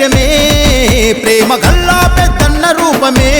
ధైర్యమే ప్రేమ గల్లా పెద్దన్న రూపమే.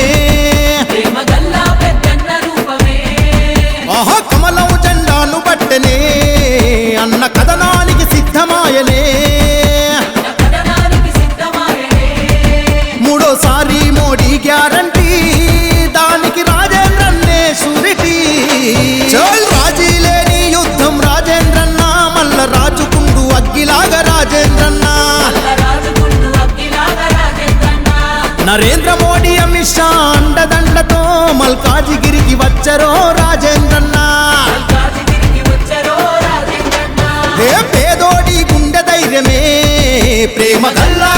నరేంద్ర మోడీ అమిత్ షా అండదండతో మల్కాజిగిరికి వచ్చరో రాజేంద్రన్న. పేదోడి గుండె ధైర్యమే ప్రేమ గల్లా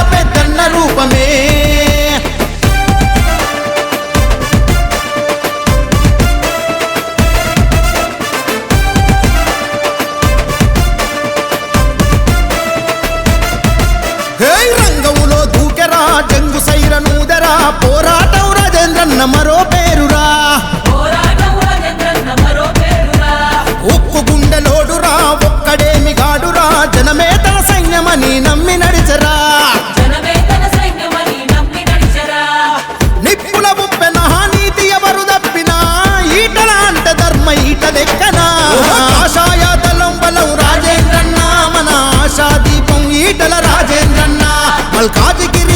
రాజేంద్రన్న మరో పేరురా. ఉక్కు గుండెలోడురా ఒక్కడేమి గాడురా. జనమే తన సైన్యమని నమ్మి నడిచరా. జనమే తన సైన్యమని నమ్మి నడిచరా. నిప్పుల ముప్పెన నీతి ఎవరు తప్పినా ఈటల అంటే ధర్మ ఈట లెక్కనా ఆశాయ దళం బలం రాజేంద్రన్న మన ఆశా దీపం ఈటల రాజేంద్రన్న. మల్కాజిగిరి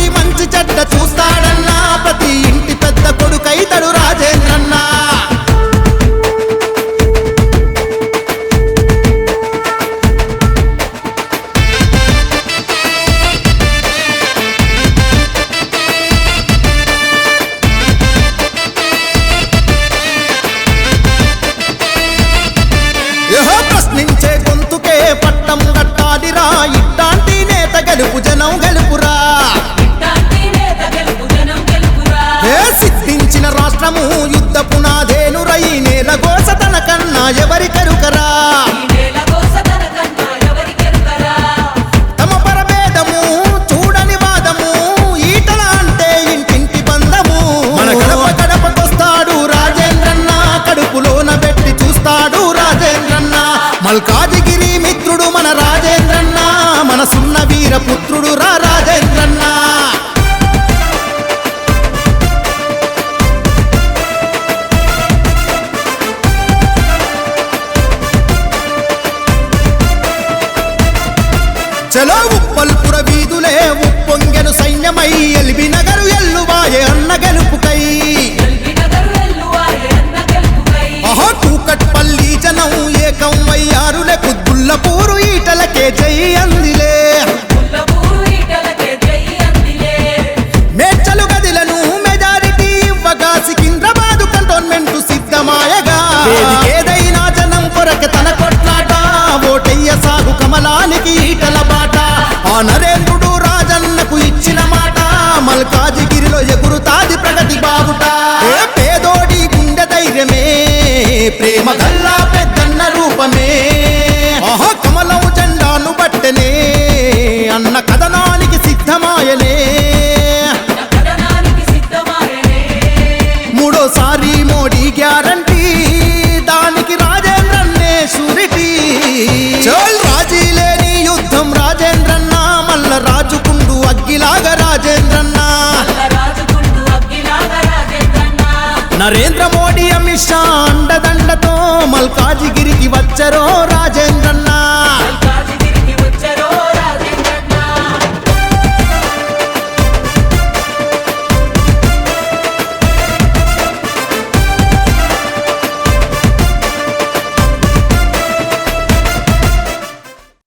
యహో ప్రశ్నించే గొంతుకే పట్టం కట్టాలిరా ఇట్లాంటి నేత గెలుపు జనం గెలుపురా. ఇట్టాంటి నేత గెలుపు జనం గెలుపురా. ఏ సిద్ధించిన రాష్ట్రము యుద్ధ మనసున్న వీరపుత్రుడు రా రాజేంద్రన్న. చలో ఉప్పల్పుర వీధులే ఉప్పొంగెను సైన్యమై ఎల్బి నగరు ఎల్లువాయే అన్న గెలుపుకై. అన్న గెలుపుకై అహో కూకట్పల్లి జనం ఏకం వయ్యారులే కుద్దుల్లపూరు ఈటలకే జై అందిలే ఓటయ్య కమలానికి ఈటల బాట. ఆ నరేంద్రుడు రాజన్నకు ఇచ్చిన మాట. మల్కాజిగిరిలో ఎగురుతాది ప్రగతి బాబుట. పేదోడి గుండె ధైర్యమే ప్రేమ గల్లా పెద్దన్న రూపమే. ఆహా కమలం జెండాను బట్టనే అన్న రాజేంద్రన్న. నరేంద్ర మోడీ అమిత్ షా అండదండతో మల్కాజిగిరికి వచ్చరో రా.